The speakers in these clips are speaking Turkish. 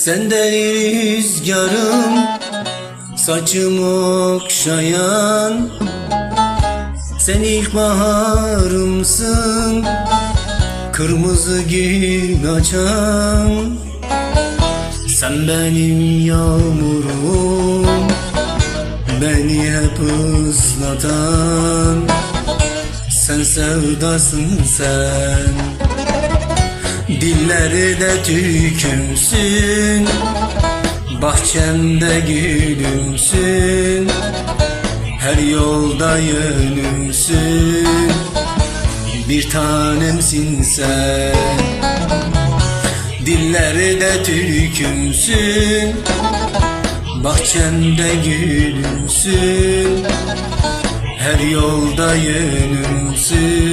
Sen de rüzgarım Saçımı okşayan Sen ilkbaharımsın Kırmızı gül açan. Sen benim yağmurum Beni hep ıslatan. Sen sevdasın sen Dillerde tükümsün Bahçemde gülümsün Her yolda yönümsün. Bir tanemsin sen. Dillerde tükümsün Bahçemde gülümsün Her yolda yönümsün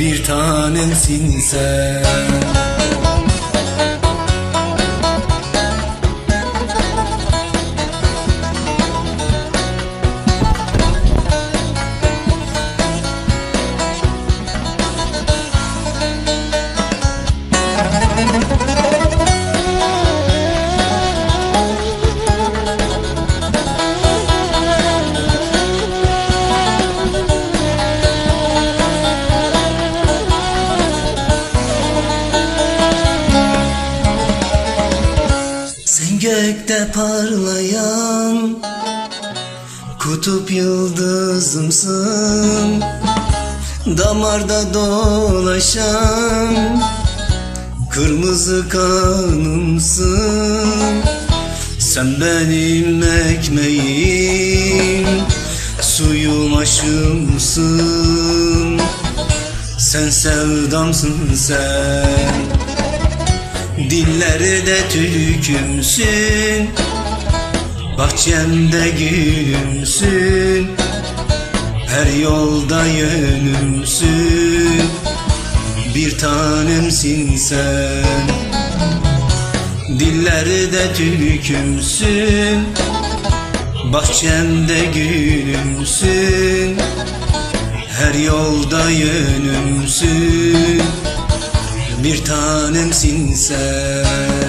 Bir tanemsin sen gökte parlayan Kutup yıldızımsın. Damarda dolaşan Kırmızı kanımsın. Sen benim ekmeğim Suyum aşımsın. Sen sevdamsın sen Dillerde tülkümsün Bahçemde gülümsün Her yolda yönümsün. Bir tanemsin sen. Dillerde tülkümsün Bahçemde gülümsün Her yolda yönümsün bir tanemsin sen